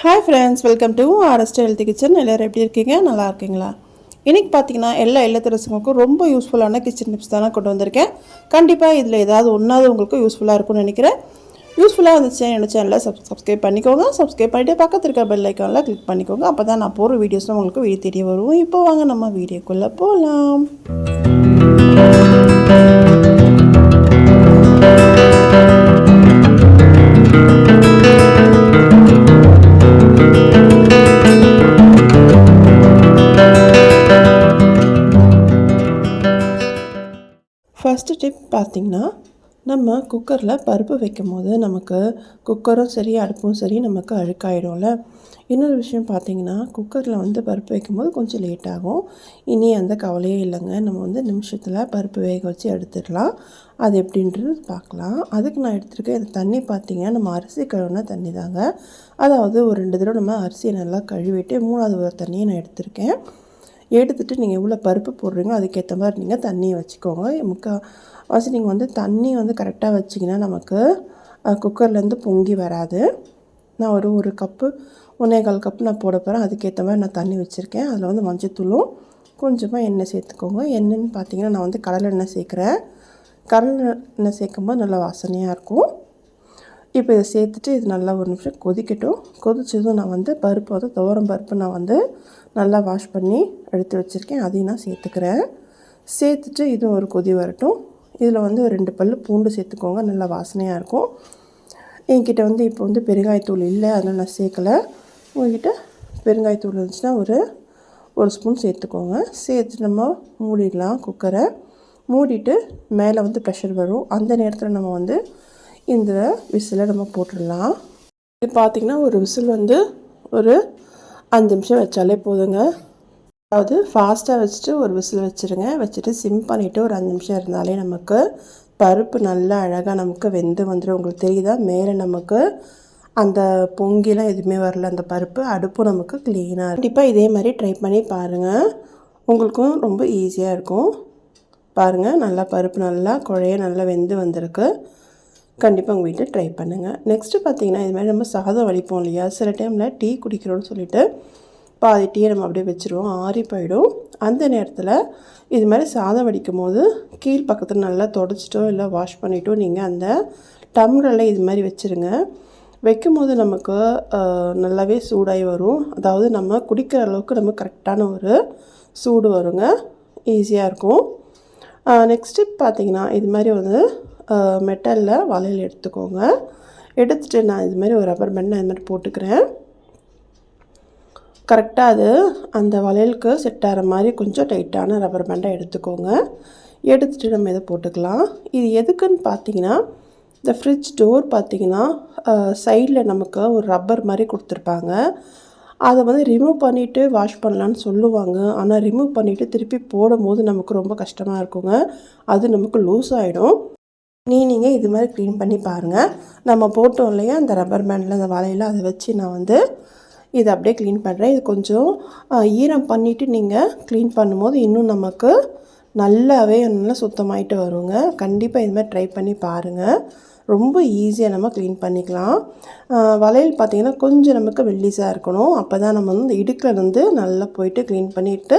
Hi friends welcome to RST health kitchen எல்லோரும் எப்படி இருக்கீங்க? நல்லா இருக்கீங்களா? இன்றைக்கி பார்த்தீங்கன்னா எல்லா இல்லத்தரசுங்களுக்கும் ரொம்ப யூஸ்ஃபுல்லான கிச்சன் டிப்ஸ் தானே கொண்டு வந்திருக்கேன். கண்டிப்பாக இதில் ஏதாவது ஒன்றாவது உங்களுக்கு யூஸ்ஃபுல்லாக இருக்கும்னு நினைக்கிறேன். யூஸ்ஃபுல்லாக இருந்துச்சு என்னோட சேனலை சப் சப்ஸ்கிரைப் பண்ணிக்கோங்க. சப்ஸ்கிரைப் பண்ணிவிட்டு பக்கத்து இருக்க பெல் ஐக்கானில் கிளிக் பண்ணிக்கோங்க. அப்போ தான் நான் போகிற வீடியோஸ்லாம் உங்களுக்கு வீடு தெரிய வரும். இப்போ வாங்க நம்ம வீடியோக்குள்ளே போகலாம் பார்த்திங்கன்னா நம்ம குக்கரில் பருப்பு வைக்கும் போது நமக்கு குக்கரும் சரி அடுப்பும் சரி நமக்கு அழுக்காயிடும்ல. இன்னொரு விஷயம் பார்த்திங்கன்னா குக்கரில் வந்து பருப்பு வைக்கும்போது கொஞ்சம் லேட் ஆகும். இனி அந்த கவலையே இல்லைங்க. நம்ம வந்து நிமிஷத்தில் பருப்பு வேக வச்சு எடுத்துடலாம். அது எப்படின்றது பார்க்கலாம். அதுக்கு நான் எடுத்துருக்கேன் இந்த தண்ணி பார்த்திங்கன்னா நம்ம அரிசி கழுவுன தண்ணி தாங்க. அதாவது ஒரு ரெண்டு தடவை நம்ம அரிசியை நல்லா கழுவிட்டு மூணாவது ஒரு தண்ணியை நான் எடுத்திருக்கேன். எடுத்துகிட்டு நீங்கள் எவ்வளோ பருப்பு போடுறீங்களோ அதுக்கேற்ற மாதிரி நீங்கள் தண்ணியை வச்சுக்கோங்க. முக்கால்வாசி நீங்கள் வந்து தண்ணி வந்து கரெக்டாக வச்சிங்கன்னா நமக்கு குக்கர்லேருந்து பொங்கி வராது. நான் ஒரு ஒரு கப்பு ஒன்றே கால் கப்பு நான் போட போகிறேன் அதுக்கேற்ற மாதிரி நான் தண்ணி வச்சுருக்கேன். அதில் வந்து மஞ்சத்தூளும் கொஞ்சமாக எண்ணெய் சேர்த்துக்கோங்க. எண்ணெய்ன்னு பார்த்தீங்கன்னா நான் வந்து கடலெண்ணெய் சேர்க்குறேன். கடலெண்ணெய் சேர்க்கும்போது நல்லா வாசனையாக இருக்கும். இப்போ இதை சேர்த்துட்டு இது நல்லா ஒரு நிமிஷம் கொதிக்கட்டும். கொதிச்சதும் நான் வந்து பருப்பு வந்து துவரம் பருப்பு நான் வந்து நல்லா வாஷ் பண்ணி எடுத்து வச்சுருக்கேன். அதையும் நான் சேர்த்துக்கிறேன். சேர்த்துட்டு இதுவும் ஒரு கொதி வரட்டும். இதில் வந்து ஒரு ரெண்டு பல் பூண்டு சேர்த்துக்கோங்க. நல்லா வாசனையாக இருக்கும். என்கிட்ட வந்து இப்போ வந்து பெருங்காயத்தூள் இல்லை. அதனால் நான் சேர்க்கலை. உங்கள்கிட்ட பெருங்காயத்தூள் இருந்துச்சுன்னா ஒரு ஒரு ஸ்பூன் சேர்த்துக்கோங்க. சேர்த்து நம்ம மூடிடலாம் குக்கரை மூடிட்டு மேலே வந்து ப்ரெஷர் வரும். அந்த நேரத்தில் நம்ம வந்து இந்த விசிலை நம்ம போட்டுடலாம். இது பார்த்திங்கன்னா ஒரு விசில் வந்து ஒரு அஞ்சு நிமிஷம் வச்சாலே போதுங்க. அதாவது ஃபாஸ்ட்டாக வச்சுட்டு ஒரு விசில் வச்சுருங்க. வச்சுட்டு சிம் பண்ணிவிட்டு ஒரு அஞ்சு நிமிஷம் இருந்தாலே நமக்கு பருப்பு நல்லா அழகாக நமக்கு வெந்து வந்துடும் உங்களுக்கு தெரியுதா? மேலே நமக்கு அந்த பொங்கிலாம் எதுவுமே வரல. அந்த பருப்பு அடுப்பும் நமக்கு க்ளீனாக கண்டிப்பாக இதே மாதிரி ட்ரை பண்ணி பாருங்கள் உங்களுக்கும் ரொம்ப ஈஸியாக இருக்கும். பாருங்கள் நல்லா பருப்பு நல்லா குழைய நல்லா வெந்து வந்திருக்கு. கண்டிப்பாக உங்கள் வீட்டில் ட்ரை பண்ணுங்கள் நெக்ஸ்ட்டு பார்த்தீங்கன்னா இது மாதிரி நம்ம சாதம் வலிப்போம் இல்லையா? சில டைமில் டீ குடிக்கிறோன்னு சொல்லிட்டு பாதி டீயை நம்ம அப்படியே வச்சுருவோம். ஆறி போயிடும். அந்த நேரத்தில் இது மாதிரி சாதம் வடிக்கும் போது கீழ் பக்கத்தில் நல்லா தொடச்சிட்டோ இல்லை வாஷ் பண்ணிட்டோ நீங்கள் அந்த டம்ளரில் இது மாதிரி வச்சுருங்க. வைக்கும் போது நமக்கு நல்லாவே சூடாகி வரும். அதாவது நம்ம குடிக்கிற அளவுக்கு நம்ம கரெக்டான ஒரு சூடு வருங்க. ஈஸியாக இருக்கும். நெக்ஸ்ட்டு பார்த்திங்கன்னா இது மாதிரி வந்து மெட்டலில் வளையல் எடுத்துக்கோங்க. எடுத்துகிட்டு நான் இது மாதிரி ஒரு ரப்பர் பேண்ட் நான் இது மாதிரி போட்டுக்கிறேன். கரெக்டாக அது அந்த வளையலுக்கு செட் ஆகிற மாதிரி கொஞ்சம் டைட்டான ரப்பர் பேண்டை எடுத்துக்கோங்க. எடுத்துகிட்டு நம்ம இதை போட்டுக்கலாம். இது எதுக்குன்னு பார்த்தீங்கன்னா இந்த ஃப்ரிட்ஜ் டோர் பார்த்திங்கன்னா சைடில் நமக்கு ஒரு ரப்பர் மாதிரி கொடுத்துருப்பாங்க. அதை வந்து ரிமூவ் பண்ணிவிட்டு வாஷ் பண்ணலான்னு சொல்லுவாங்க. ஆனால் ரிமூவ் பண்ணிவிட்டு திருப்பி போடும்போது நமக்கு ரொம்ப கஷ்டமாக இருக்குங்க. அது நமக்கு லூஸ் ஆகிடும் நீ நீங்கள் இது மாதிரி க்ளீன் பண்ணி பாருங்கள் நம்ம போட்டோம் இல்லையா? அந்த ரப்பர் பேண்டில் அந்த வலையில் அதை வச்சு நான் வந்து இதை அப்படியே க்ளீன் பண்ணுறேன் இது கொஞ்சம் ஈரம் பண்ணிவிட்டு நீங்கள் க்ளீன் பண்ணும்போது இன்னும் நமக்கு நல்லாவே நல்லா சுத்தமாயிட்டு வருங்க. கண்டிப்பாக இது மாதிரி ட்ரை பண்ணி பாருங்கள் ரொம்ப ஈஸியாக நம்ம க்ளீன் பண்ணிக்கலாம். வளையல் பார்த்திங்கன்னா கொஞ்சம் நமக்கு வெள்ளிஸாக இருக்கணும். அப்போ தான் நம்ம வந்து இடுக்கில் வந்து நல்லா போயிட்டு க்ளீன் பண்ணிவிட்டு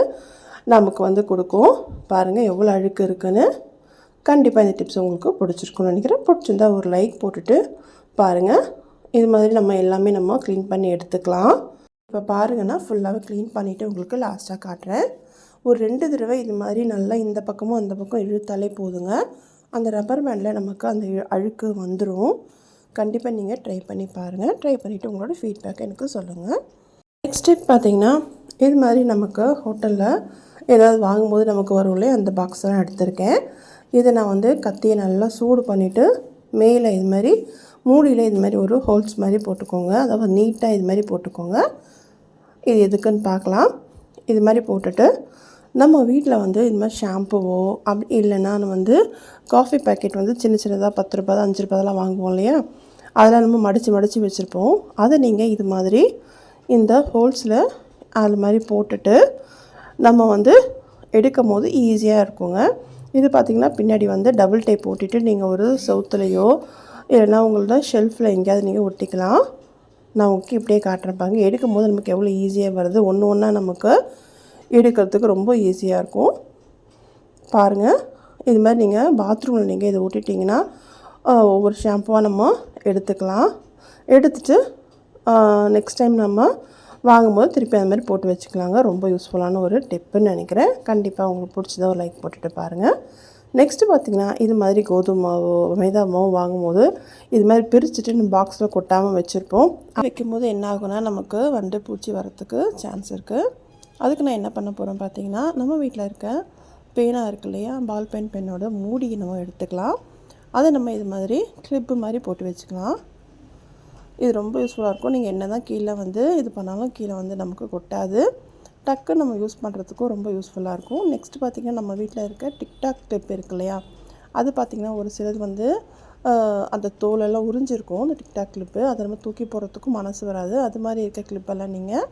நமக்கு வந்து கொடுக்கும். பாருங்கள் எவ்வளோ அழுக்கு இருக்குன்னு. கண்டிப்பாக இந்த டிப்ஸ் உங்களுக்கு பிடிச்சிருக்குன்னு நினைக்கிறேன். பிடிச்சிருந்தா ஒரு லைக் போட்டுட்டு பாருங்கள் இது மாதிரி நம்ம எல்லாமே நம்ம க்ளீன் பண்ணி எடுத்துக்கலாம். இப்போ பாருங்கன்னா ஃபுல்லாகவே க்ளீன் பண்ணிவிட்டு உங்களுக்கு லாஸ்ட்டாக காட்டுறேன். ஒரு ரெண்டு தடவை இது மாதிரி நல்லா இந்த பக்கமும் அந்த பக்கம் இழுத்தாலே போதுங்க. அந்த ரப்பர் பேண்டில் நமக்கு அந்த அழுக்கு வந்துடும் கண்டிப்பாக நீங்கள் ட்ரை பண்ணி பாருங்கள் ட்ரை பண்ணிவிட்டு உங்களோட ஃபீட்பேக் எனக்கு சொல்லுங்கள் நெக்ஸ்ட் ஸ்டெப் பார்த்திங்கன்னா இது மாதிரி நமக்கு ஹோட்டலில் ஏதாவது வாங்கும்போது நமக்கு வரும் இல்லையா அந்த பாக்ஸ் தான் எடுத்திருக்கேன். இதை நான் வந்து கத்தியை நல்லா சூடு பண்ணிவிட்டு மேலே இது மாதிரி மூடியில் இது மாதிரி ஒரு ஹோல்ஸ் மாதிரி போட்டுக்கோங்க. அதாவது நீட்டாக இது மாதிரி போட்டுக்கோங்க. இது எதுக்குன்னு பார்க்கலாம். இது மாதிரி போட்டுட்டு நம்ம வீட்டில் வந்து இது மாதிரி ஷாம்புவோ அப்படி இல்லைன்னா வந்து காஃபி பேக்கெட் வந்து சின்ன சின்னதாக பத்து ரூபா தான் அஞ்சு ரூபாயெல்லாம் வாங்குவோம் இல்லையா? அதெல்லாம் நம்ம மடித்து மடித்து வச்சுருப்போம். அதை நீங்கள் இது மாதிரி இந்த ஹோல்ஸில் அது மாதிரி போட்டுட்டு நம்ம வந்து எடுக்கும் போது ஈஸியாக இருக்குங்க. இது பார்த்திங்கன்னா பின்னாடி வந்து டபுள் டேப் போட்டுட்டு நீங்கள் ஒரு சவுத்துலேயோ இல்லைன்னா உங்களோட ஷெல்ஃபில் எங்கேயாவது நீங்கள் ஒட்டிக்கலாம். நான் உங்களுக்கு இப்படியே காட்டுறேன் பாருங்க. எடுக்கும் போது நமக்கு எவ்வளோ ஈஸியாக வருது. ஒன்று ஒன்றா நமக்கு எடுக்கிறதுக்கு ரொம்ப ஈஸியாக இருக்கும். பாருங்கள் இது மாதிரி நீங்கள் பாத்ரூமில் நீங்கள் இதை ஒட்டிட்டிங்கன்னா ஒவ்வொரு ஷாம்புவாக நம்ம எடுத்துக்கலாம். எடுத்துட்டு நெக்ஸ்ட் டைம் நம்ம வாங்கும்போது திருப்பி அந்த மாதிரி போட்டு வச்சுக்கலாங்க. ரொம்ப யூஸ்ஃபுல்லான ஒரு டிப்புன்னு நினைக்கிறேன். கண்டிப்பாக உங்களுக்கு பிடிச்சதா ஒரு லைக் போட்டுட்டு பாருங்கள் நெக்ஸ்ட்டு பார்த்தீங்கன்னா இது மாதிரி கோதுமை மாவோ மைதா மாவோ வாங்கும்போது இது மாதிரி பிரிச்சுட்டு நம்ம பாக்ஸில் கொட்டாமல் வச்சுருப்போம். வைக்கும்போது என்ன ஆகுனா நமக்கு வந்து பூச்சி வரத்துக்கு சான்ஸ் இருக்குது அதுக்கு நான் என்ன பண்ண போகிறேன் பார்த்திங்கன்னா நம்ம வீட்டில் இருக்க பேனா இருக்கு இல்லையா பால் பென் பென்னோட மூடி நம்ம எடுத்துக்கலாம். அதை நம்ம இது மாதிரி கிளிப்பு மாதிரி போட்டு வச்சுக்கலாம். இது ரொம்ப யூஸ்ஃபுல்லாக இருக்கும். நீங்கள் என்ன தான் கீழே வந்து இது பண்ணாலும் கீழே வந்து நமக்கு கொட்டாது. டக்கு நம்ம யூஸ் பண்ணுறதுக்கும் ரொம்ப யூஸ்ஃபுல்லாக இருக்கும். நெக்ஸ்ட் பார்த்திங்கன்னா நம்ம வீட்டில் இருக்க டிக்டாக் டெப் இருக்கு இல்லையா? அது பார்த்திங்கன்னா ஒரு சிலது வந்து அந்த தோலெல்லாம் உறிஞ்சிருக்கும் அந்த டிக்டாக் கிளிப்பு அதை நம்ம தூக்கி போகிறதுக்கும் மனசு வராது. அது மாதிரி இருக்க கிளிப்பெல்லாம் நீங்கள்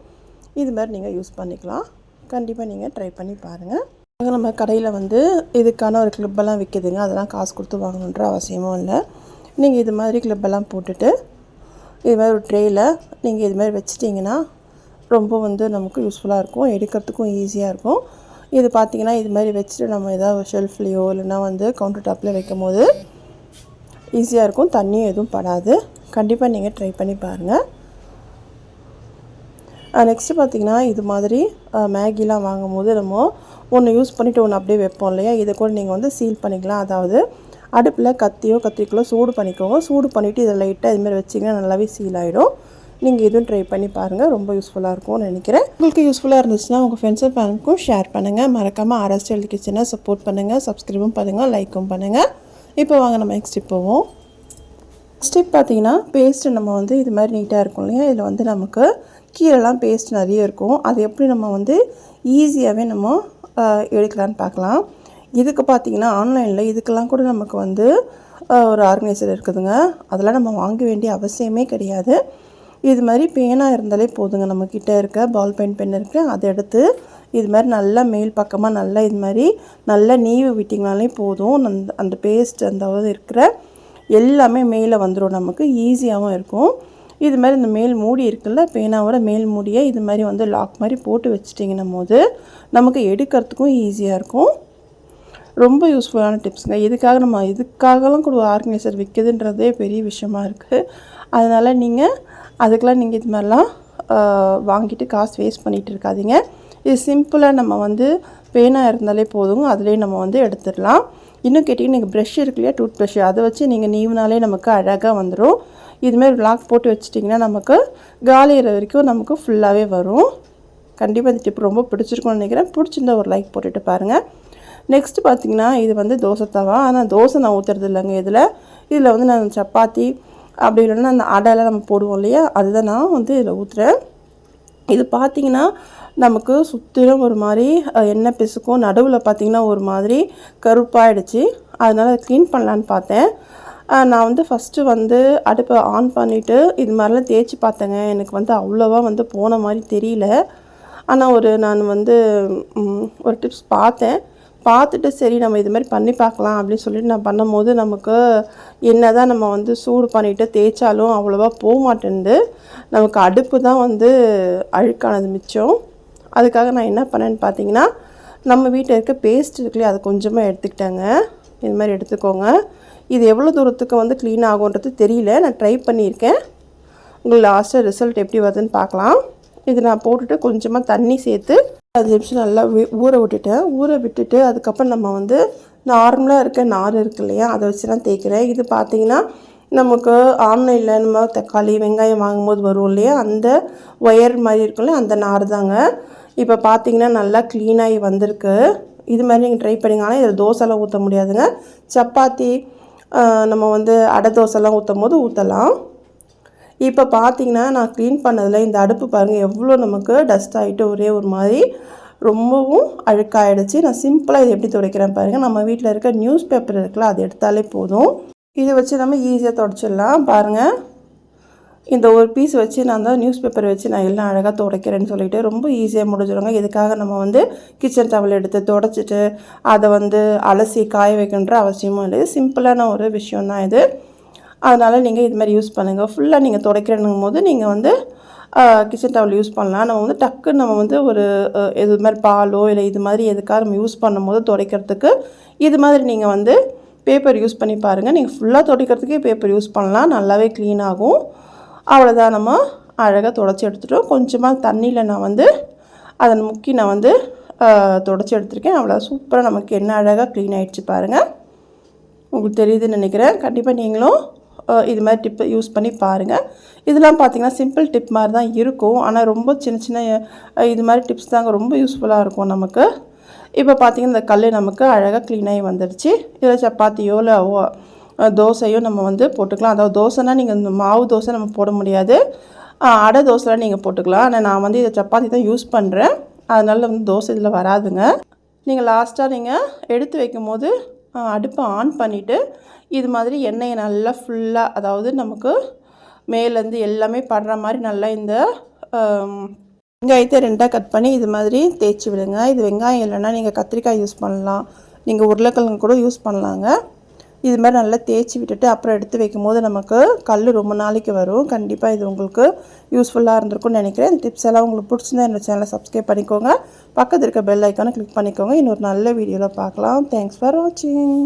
இது மாதிரி நீங்கள் யூஸ் பண்ணிக்கலாம். கண்டிப்பாக நீங்கள் ட்ரை பண்ணி பாருங்கள் அங்கே நம்ம கடையில் வந்து இதுக்கான ஒரு கிளிப்பெல்லாம் விற்கிதுங்க அதெல்லாம் காசு கொடுத்து வாங்கணுன்ற அவசியமும் இல்லை. நீங்கள் இது மாதிரி கிளிப்பெல்லாம் போட்டுட்டு இது மாதிரி ஒரு ட்ரேயில் நீங்கள் இது மாதிரி வச்சிட்டிங்கன்னா ரொம்ப வந்து நமக்கு யூஸ்ஃபுல்லாக இருக்கும். எடுக்கிறதுக்கும் ஈஸியாக இருக்கும். இது பார்த்தீங்கன்னா இது மாதிரி வச்சுட்டு நம்ம ஏதாவது ஷெல்ஃப்லேயோ இல்லைன்னா வந்து கவுண்டர் டாப்பில் வைக்கும் போது ஈஸியாக இருக்கும். தண்ணியும் எதுவும் படாது. கண்டிப்பாக நீங்கள் ட்ரை பண்ணி பாருங்கள் நெக்ஸ்ட்டு பார்த்தீங்கன்னா இது மாதிரி மேகிலாம் மேகிலாம் வாங்கும்போது நம்ம ஒன்று யூஸ் பண்ணிவிட்டு ஒன்று அப்படியே வைப்போம் இல்லையா? இதை கூட நீங்கள் வந்து சீல் பண்ணிக்கலாம். அதாவது அடுப்பில் கத்தியோ கத்திரிக்கலோ சூடு பண்ணிக்கோங்க. சூடு பண்ணிவிட்டு இதை லைட்டாக இதுமாரி வச்சிங்கன்னா நல்லாவே சீல் ஆகிடும் நீங்கள் இதுவும் ட்ரை பண்ணி பாருங்கள் ரொம்ப யூஸ்ஃபுல்லாக இருக்கும்னு நினைக்கிறேன். உங்களுக்கு யூஸ்ஃபுல்லாக இருந்துச்சுன்னா உங்கள் ஃப்ரெண்ட்ஸ் அண்ட் ஃபேமிலிக்கும் ஷேர் பண்ணுங்கள் மறக்காமல் ஆர்எஸ்டிஎல் கிச்சனை சப்போர்ட் பண்ணுங்கள் சப்ஸ்கிரைபும் பண்ணுங்கள் லைக்கும் பண்ணுங்கள் இப்போ வாங்க நம்ம நெக்ஸ்ட் போவோம். ஸ்டெப் பார்த்தீங்கன்னா பேஸ்ட்டு நம்ம வந்து இது மாதிரி நீட்டாக இருக்கும் இல்லையா? இதில் வந்து நமக்கு கீழெல்லாம் பேஸ்ட் நிறைய இருக்கும். அது எப்படி நம்ம வந்து ஈஸியாகவே நம்ம எடுக்கலான்னு பார்க்கலாம். இதுக்கு பார்த்தீங்கன்னா ஆன்லைனில் இதுக்கெல்லாம் கூட நமக்கு வந்து ஒரு ஆர்கனைசர் இருக்குதுங்க. அதெல்லாம் நம்ம வாங்க வேண்டிய அவசியமே கிடையாது. இது மாதிரி பேனா இருந்தாலே போதுங்க. நம்மக்கிட்ட இருக்க பால் பெயின் பென் இருக்குது அதை எடுத்து இது மாதிரி நல்லா மேல் பக்கமாக நல்லா இது மாதிரி நல்லா நீவி விட்டிங்கனாலே போதும். அந்த அந்த பேஸ்ட் அந்த இருக்கிற எல்லாமே மேலே வந்துடும் நமக்கு ஈஸியாகவும் இருக்கும். இது மாதிரி இந்த மேல் மூடி இருக்குல்ல பேனாவோட மேல் மூடியை இது மாதிரி வந்து லாக் மாதிரி போட்டு வச்சிட்டிங்கன்னும் போது நமக்கு எடுக்கிறதுக்கும் ஈஸியாக இருக்கும். ரொம்ப யூஸ்ஃபுல்லான டிப்ஸுங்க இதுக்காக நம்ம இதுக்காகலாம் கூட ஆர்கனைசர் விற்கிதுன்றதே பெரிய விஷயமா இருக்குது அதனால் நீங்கள் அதுக்கெலாம் நீங்கள் இது மாதிரிலாம் வாங்கிட்டு காசு வேஸ்ட் பண்ணிகிட்டு இருக்காதீங்க. இது சிம்பிளாக நம்ம வந்து பேனா இருந்தாலே போதும் அதுலேயே நம்ம வந்து எடுத்துடலாம். இன்னும் கேட்டிங்கன்னா நீங்கள் ப்ரஷ் இருக்கு இல்லையா? டூத் ப்ரெஷ் அதை வச்சு நீங்கள் நீவினாலே நமக்கு அழகாக வந்துடும் இதுமாரி லாக் போட்டு வச்சிட்டிங்கன்னா நமக்கு காலியிற வரைக்கும் நமக்கு ஃபுல்லாகவே வரும். கண்டிப்பாக இந்த டிப் ரொம்ப பிடிச்சிருக்கும்னு நினைக்கிறேன். பிடிச்சிருந்தா ஒரு லைக் போட்டுட்டு பாருங்கள் நெக்ஸ்ட்டு பார்த்தீங்கன்னா இது வந்து தோசை தவா. ஆனால் தோசை நான் ஊற்றுறது இல்லைங்க இதில். இதில் வந்து நான் சப்பாத்தி அப்படி இல்லைன்னா அந்த அடையெல்லாம் நம்ம போடுவோம் இல்லையா? அதுதான் நான் வந்து இதில் ஊற்றுறேன் இது பார்த்தீங்கன்னா நமக்கு சுற்றிலும் ஒரு மாதிரி எண்ணெய் பிசுக்கும் நடுவில் பார்த்தீங்கன்னா ஒரு மாதிரி கருப்பாயிடுச்சு. அதனால் அதை க்ளீன் பண்ணலான்னு பார்த்தேன். நான் வந்து ஃபஸ்ட்டு வந்து அடுப்பை ஆன் பண்ணிவிட்டு இது மாதிரிலாம் தேய்ச்சி பார்த்தேங்க. எனக்கு வந்து அவ்வளோவா வந்து போன மாதிரி தெரியல. ஆனால் ஒரு நான் வந்து ஒரு டிப்ஸ் பார்த்தேன். பார்த்துட்டு சரி நம்ம இது மாதிரி பண்ணி பார்க்கலாம் அப்படின்னு சொல்லிட்டு நான் பண்ணும்போது நமக்கு என்ன தான் நம்ம வந்து சூடு பண்ணிவிட்டு தேய்ச்சாலும் அவ்வளோவா போக மாட்டேன்து நமக்கு அடுப்பு தான் வந்து அழுக்கானது மிச்சம். அதுக்காக நான் என்ன பண்ணேன்னு பார்த்தீங்கன்னா நம்ம வீட்டில் இருக்க பேஸ்ட் இருக்குல்லையே அதை கொஞ்சமாக எடுத்துக்கிட்டேங்க. இது மாதிரி எடுத்துக்கோங்க. இது எவ்வளோ தூரத்துக்கு வந்து க்ளீன் ஆகுன்றது தெரியல. நான் ட்ரை பண்ணியிருக்கேன். உங்களுக்கு லாஸ்ட்டாக ரிசல்ட் எப்படி வருதுன்னு பார்க்கலாம். இது நான் போட்டுட்டு கொஞ்சமாக தண்ணி சேர்த்து அஞ்சு நிமிஷம் நல்லா ஊற விட்டுட்டேன். ஊற விட்டுட்டு அதுக்கப்புறம் நம்ம வந்து நார்மலாக இருக்க நார் இருக்கு இல்லையா அதை வச்சு தான் தேய்க்கிறேன். இது பார்த்தீங்கன்னா நமக்கு ஆன்லைனில் நம்ம தக்காளி வெங்காயம் வாங்கும்போது வரும் இல்லையா அந்த ஒயர் மாதிரி இருக்கும்ல அந்த நார் தாங்க இப்போ பார்த்தீங்கன்னா நல்லா க்ளீனாகி வந்திருக்கு. இது மாதிரி நீங்கள் ட்ரை பண்ணிங்க. ஆனால் இதில் தோசைலாம் ஊற்ற முடியாதுங்க. சப்பாத்தி நம்ம வந்து அடை தோசைலாம் ஊற்றும் போது ஊற்றலாம் இப்போ பார்த்தீங்கன்னா நான் க்ளீன் பண்ணதில் இந்த அடுப்பு பாருங்கள் எவ்வளோ நமக்கு டஸ்ட் ஆகிட்டு ஒரே ஒரு மாதிரி ரொம்பவும் அழுக்காயிடுச்சு. நான் சிம்பிளாக இது எப்படி துடைக்கிறேன் பாருங்கள் நம்ம வீட்டில் இருக்க நியூஸ் பேப்பர் இருக்குல்ல அது எடுத்தாலே போதும். இதை வச்சு நம்ம ஈஸியாக துடைச்சிடலாம். பாருங்கள் இந்த ஒரு பீஸ் வச்சு நான் தான் நியூஸ் பேப்பர் வச்சு நான் எல்லாம் அழகாக துடைக்கிறேன்னு சொல்லிட்டு ரொம்ப ஈஸியாக முடிஞ்சிடுங்க இதுக்காக நம்ம வந்து கிச்சன் டவல் எடுத்து துடைச்சிட்டு அதை வந்து அலசி காய வைக்கணுன்ற அவசியமும் இல்லை. சிம்பிளான ஒரு விஷயம் தான் இது. அதனால் நீங்கள் இது மாதிரி யூஸ் பண்ணுங்கள் ஃபுல்லாக நீங்கள் துடைக்கிறனுங்கும் போது நீங்கள் வந்து கிச்சன் டவல் யூஸ் பண்ணலாம். நம்ம வந்து டக்குன்னு நம்ம வந்து ஒரு இது மாதிரி பாலோ இல்லை இது மாதிரி எதுக்காக நம்ம யூஸ் பண்ணும்போது துடைக்கிறதுக்கு இது மாதிரி நீங்கள் வந்து பேப்பர் யூஸ் பண்ணி பாருங்கள் நீங்கள் ஃபுல்லாக துடைக்கிறதுக்கே பேப்பர் யூஸ் பண்ணலாம். நல்லாவே க்ளீன் ஆகும். அவ்வளோதான் நம்ம அழகாக துடைச்சி எடுத்துட்டோம். கொஞ்சமாக தண்ணியில் நான் வந்து அதை முக்கி நான் வந்து துடைச்சி எடுத்திருக்கேன். அவ்வளோ சூப்பராக நமக்கு என்ன அழகாக க்ளீன் ஆகிடுச்சு பாருங்கள் உங்களுக்கு தெரியுதுன்னு நினைக்கிறேன். கண்டிப்பாக நீங்களும் இது மாதிரி டிப்பு யூஸ் பண்ணி பாருங்கள் இதெல்லாம் பார்த்திங்கன்னா சிம்பிள் டிப் மாதிரி தான் இருக்கும். ஆனால் ரொம்ப சின்ன சின்ன இது மாதிரி டிப்ஸ் தாங்க ரொம்ப யூஸ்ஃபுல்லாக இருக்கும் நமக்கு. இப்போ பார்த்தீங்கன்னா இந்த கல் நமக்கு அழகாக க்ளீனாகி வந்துடுச்சு இதில் சப்பாத்தியோ இல்லை தோசையோ நம்ம வந்து போட்டுக்கலாம். அதாவது தோசைனா நீங்கள் இந்த மாவு தோசை நம்ம போட முடியாது. அடை தோசைலாம் நீங்கள் போட்டுக்கலாம். ஆனால் நான் வந்து இதை சப்பாத்தி தான் யூஸ் பண்ணுறேன் அதனால் வந்து தோசை இதில் வராதுங்க. நீங்கள் லாஸ்ட்டாக நீங்கள் எடுத்து வைக்கும் போது அடுப்பை ஆன் பண்ணிவிட்டு இது மாதிரி எண்ணெயை நல்லா ஃபுல்லாக அதாவது நமக்கு மேலேருந்து எல்லாமே படுற மாதிரி நல்லா இந்த வெங்காயத்தை ரெண்டாக கட் பண்ணி இது மாதிரி தேய்ச்சி விடுங்க. இது வெங்காயம் இல்லைன்னா நீங்கள் கத்திரிக்காய் யூஸ் பண்ணலாம். நீங்கள் உருளைக்கிழங்கு கூட யூஸ் பண்ணலாங்க. இது மாதிரி நல்லா தேய்ச்சி விட்டுட்டு அப்புறம் எடுத்து வைக்கும் போது நமக்கு கல் ரொம்ப நாளைக்கு வரும். கண்டிப்பாக இது உங்களுக்கு யூஸ்ஃபுல்லாக இருந்திருக்கும்னு நினைக்கிறேன். இந்த டிப்ஸ் எல்லாம் உங்களுக்கு பிடிச்சிருந்தா என்னோட சேனலை சப்ஸ்கிரைப் பண்ணிக்கோங்க. பக்கத்தில் இருக்க பெல் ஐக்கானை கிளிக் பண்ணிக்கோங்க. இன்னொரு நல்ல வீடியோவில் பார்க்கலாம். தேங்க்ஸ் ஃபார் வாட்சிங்